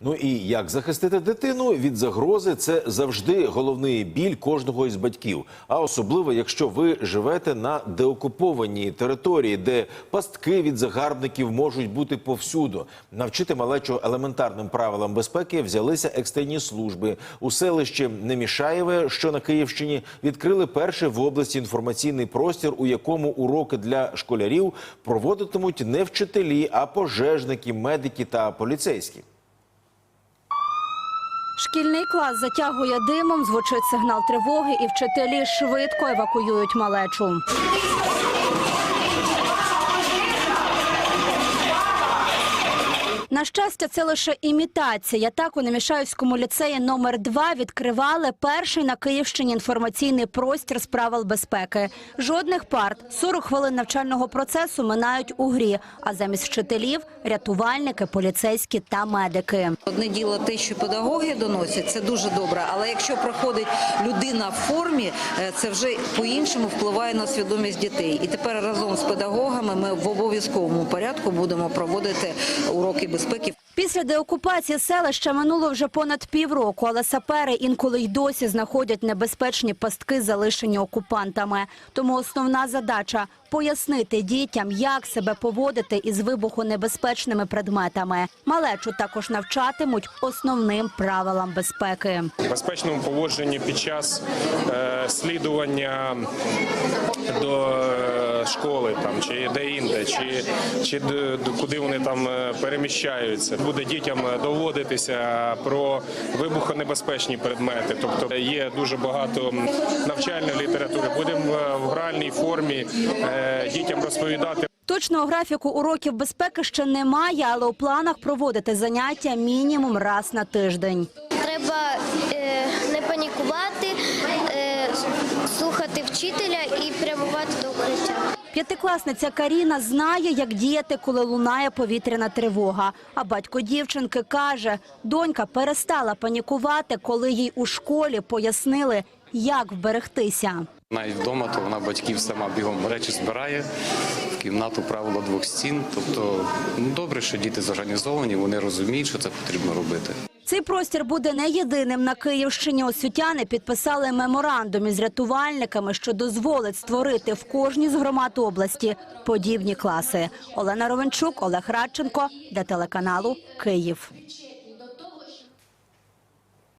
Ну і як захистити дитину від загрози це завжди головний біль кожного із батьків. А особливо, якщо ви живете на деокупованій території, де пастки від загарбників можуть бути повсюду. Навчити малечу елементарним правилам безпеки взялися екстрені служби у селищі Немішаєве, що на Київщині, відкрили перший в області інформаційний простір, у якому уроки для школярів проводитимуть не вчителі, а пожежники, медики та поліцейські. Шкільний клас затягує димом, звучить сигнал тривоги, і вчителі швидко евакуюють малечу. На щастя, це лише імітація. Так у Немішаївському ліцеї номер 2 відкривали перший на Київщині інформаційний простір з правил безпеки. Жодних парт, 40 хвилин навчального процесу минають у грі. А замість вчителів рятувальники, поліцейські та медики. Одне діло те, що педагоги доносять, це дуже добре. Але якщо проходить людина в формі, е, це вже по-іншому впливає на свідомість дітей. І тепер разом з педагогами ми в обов'язковому порядку будемо проводити уроки безпеки безпеки. Після деокупації селища минуло вже понад півроку, але сапери інколи й досі знаходять небезпечні пастки, залишені окупантами. Тому основна задача – пояснити дітям, як себе поводити із вибухонебезпечними предметами. Малечу також навчатимуть основним правилам безпеки. безпечному поводженні під час е, слідування до е, школи там чи де-інде, чи, чи д- куди вони там е, переміщаються. Буде дітям доводитися про вибухонебезпечні предмети. Тобто є дуже багато навчальної літератури. Будемо е, в гральній формі е, дітям розповідати Точного графіку уроків безпеки ще немає, але у планах проводити заняття мінімум раз на тиждень. Треба е, не панікувати, е, слухати вчителя і прямувати до укриття. П'ятикласниця Каріна знає, як діяти, коли лунає повітряна тривога. А батько дівчинки каже, донька перестала панікувати, коли їй у школі пояснили, як вберегтися. Навіть вдома, то вона батьків сама бігом речі збирає в кімнату правило двох стін. Тобто, ну добре, що діти зорганізовані, вони розуміють, що це потрібно робити. Цей простір буде не єдиним на Київщині. Освітяни підписали меморандум із рятувальниками, що дозволить створити в кожній з громад області подібні класи. Олена Ровенчук, Олег Радченко для телеканалу Київ.